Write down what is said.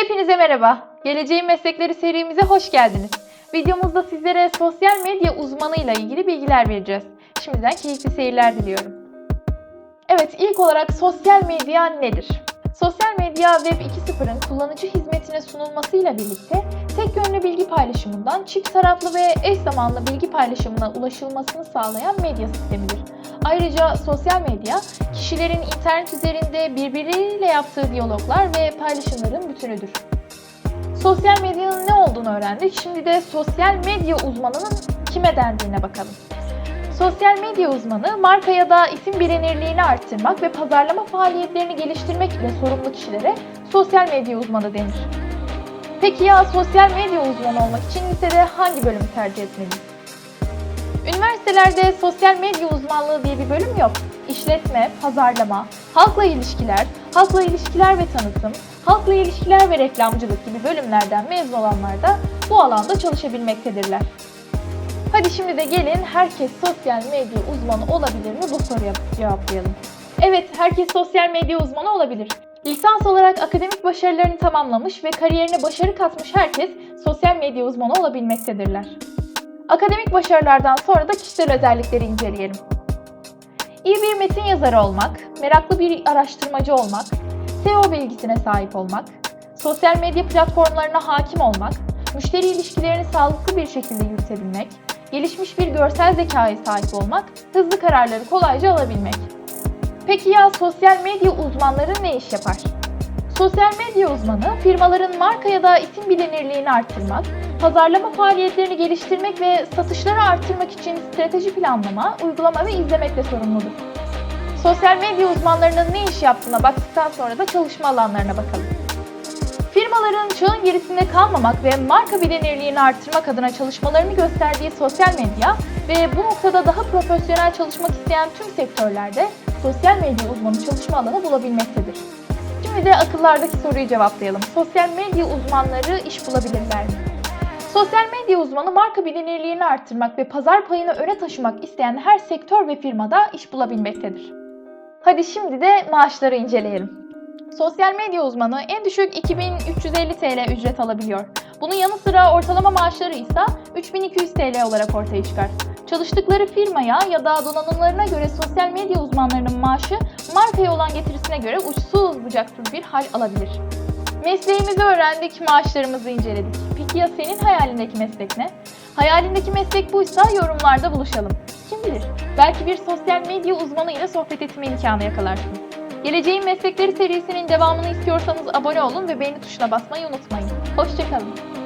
Hepinize merhaba. Geleceğin Meslekleri serimize hoş geldiniz. Videomuzda sizlere sosyal medya uzmanıyla ilgili bilgiler vereceğiz. Şimdiden keyifli seyirler diliyorum. Evet, ilk olarak sosyal medya nedir? Sosyal medya Web 2.0'ın kullanıcı hizmetine sunulmasıyla birlikte tek yönlü bilgi paylaşımından çift taraflı ve eş zamanlı bilgi paylaşımına ulaşılmasını sağlayan medya sistemidir. Ayrıca sosyal medya, kişilerin internet üzerinde birbirleriyle yaptığı diyaloglar ve paylaşımların bütünüdür. Sosyal medyanın ne olduğunu öğrendik. Şimdi de sosyal medya uzmanının kime dendiğine bakalım. Sosyal medya uzmanı, marka ya da isim bilinirliğini arttırmak ve pazarlama faaliyetlerini geliştirmek ile sorumlu kişilere sosyal medya uzmanı denir. Peki ya sosyal medya uzmanı olmak için lisede hangi bölümü tercih etmeliyiz? Üniversitelerde sosyal medya uzmanlığı diye bir bölüm yok. İşletme, pazarlama, halkla ilişkiler, halkla ilişkiler ve tanıtım, halkla ilişkiler ve reklamcılık gibi bölümlerden mezun olanlar da bu alanda çalışabilmektedirler. Hadi şimdi de gelin herkes sosyal medya uzmanı olabilir mi bu soruya cevaplayalım. Evet, herkes sosyal medya uzmanı olabilir. Lisans olarak akademik başarılarını tamamlamış ve kariyerine başarı katmış herkes sosyal medya uzmanı olabilmektedirler. Akademik başarılardan sonra da kişisel özellikleri inceleyelim. İyi bir metin yazarı olmak, meraklı bir araştırmacı olmak, SEO bilgisine sahip olmak, sosyal medya platformlarına hakim olmak, müşteri ilişkilerini sağlıklı bir şekilde yürütebilmek, gelişmiş bir görsel zekaya sahip olmak, hızlı kararları kolayca alabilmek. Peki ya sosyal medya uzmanları ne iş yapar? Sosyal medya uzmanı, firmaların marka ya da isim bilinirliğini arttırmak, pazarlama faaliyetlerini geliştirmek ve satışları arttırmak için strateji planlama, uygulama ve izlemekle sorumludur. Sosyal medya uzmanlarının ne iş yaptığına baktıktan sonra da çalışma alanlarına bakalım. Firmaların çağın gerisinde kalmamak ve marka bilinirliğini arttırmak adına çalışmalarını gösterdiği sosyal medya ve bu noktada daha profesyonel çalışmak isteyen tüm sektörlerde sosyal medya uzmanı çalışma alanı bulabilmektedir. Şimdi de akıllardaki soruyu cevaplayalım. Sosyal medya uzmanları iş bulabilirler mi? Sosyal medya uzmanı marka bilinirliğini arttırmak ve pazar payını öne taşımak isteyen her sektör ve firmada iş bulabilmektedir. Hadi şimdi de maaşları inceleyelim. Sosyal medya uzmanı en düşük 2350 TL ücret alabiliyor. Bunun yanı sıra ortalama maaşları ise 3200 TL olarak ortaya çıkar. Çalıştıkları firmaya ya da donanımlarına göre sosyal medya uzmanlarının maaşı markaya olan getirisine göre uçsuz bucaksız bir hal alabilir. Mesleğimizi öğrendik, maaşlarımızı inceledik. Peki ya senin hayalindeki meslek ne? Hayalindeki meslek buysa yorumlarda buluşalım. Kim bilir, belki bir sosyal medya uzmanı ile sohbet etme imkanı yakalarsın. Geleceğin Meslekleri serisinin devamını istiyorsanız abone olun ve beğeni tuşuna basmayı unutmayın. Hoşçakalın.